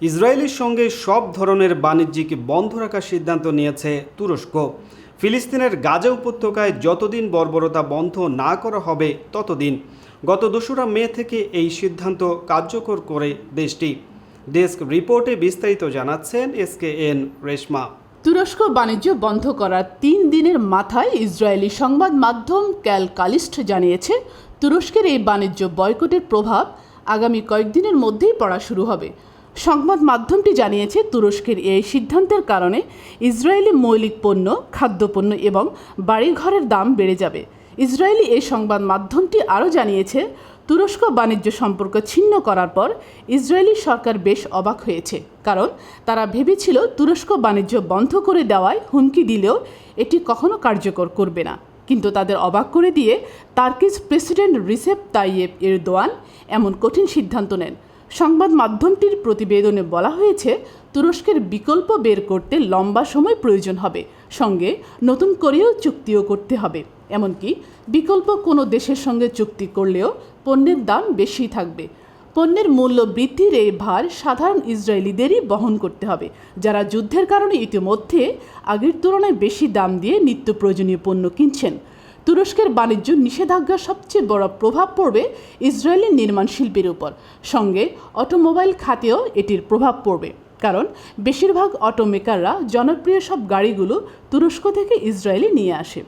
ইসরায়েলের সঙ্গে সব ধরনের বাণিজ্যিক বন্ধ রাখার সিদ্ধান্ত নিয়েছে তুরস্ক। ফিলিস্তিনের গাজা উপত্যকায় যতদিন বর্বরতা বন্ধ না করা হবে, ততদিন। গত দোসরা মে থেকে এই সিদ্ধান্ত কার্যকর করে দেশটি। ডেস্ক রিপোর্টে বিস্তারিত জানাচ্ছেন এস কে এন রেশমা। তুরস্ক বাণিজ্য বন্ধ করার তিন দিনের মাথায় ইসরায়েলি সংবাদ মাধ্যম ক্যাল কালিস্ট জানিয়েছে, তুরস্কের এই বাণিজ্য বয়কটের প্রভাব আগামী কয়েকদিনের মধ্যেই পড়া শুরু হবে। সংবাদ মাধ্যমটি জানিয়েছে, তুরস্কের এই সিদ্ধান্তের কারণে ইসরায়েলি মৌলিক পণ্য, খাদ্যপণ্য এবং বাড়িঘরের দাম বেড়ে যাবে। ইসরায়েলি এই সংবাদ মাধ্যমটি আরও জানিয়েছে, তুরস্ক বাণিজ্য সম্পর্ক ছিন্ন করার পর ইসরায়েলি সরকার বেশ অবাক হয়েছে, কারণ তারা ভেবেছিল তুরস্ক বাণিজ্য বন্ধ করে দেওয়ায় হুমকি দিলেও এটি কখনো কার্যকর করবে না। কিন্তু তাদের অবাক করে দিয়ে Turkish president Recep Tayyip Erdogan এমন কঠিন সিদ্ধান্ত নেন। সংবাদ মাধ্যমটির প্রতিবেদনে বলা হয়েছে, তুরস্কের বিকল্প বের করতে লম্বা সময় প্রয়োজন হবে। সঙ্গে নতুন করেও চুক্তিও করতে হবে। এমনকি বিকল্প কোনো দেশের সঙ্গে চুক্তি করলেও পণ্যের দাম বেশি থাকবে। পণ্যের মূল্য বৃদ্ধির এই ভার সাধারণ ইসরায়েলিদেরই বহন করতে হবে, যারা যুদ্ধের কারণে ইতিমধ্যে আগের তুলনায় বেশি দাম দিয়ে নিত্য প্রয়োজনীয় পণ্য কিনছেন। তুরস্কের বাণিজ্য নিষেধাজ্ঞার সবচেয়ে বড় প্রভাব পড়বে ইসরায়েলি নির্মাণ শিল্পের উপর। সঙ্গে অটোমোবাইল খাতেও এটির প্রভাব পড়বে। কারণ বেশিরভাগ অটোমেকাররা জনপ্রিয় সব গাড়িগুলো তুরস্ক থেকে ইসরায়েলে নিয়ে আসে।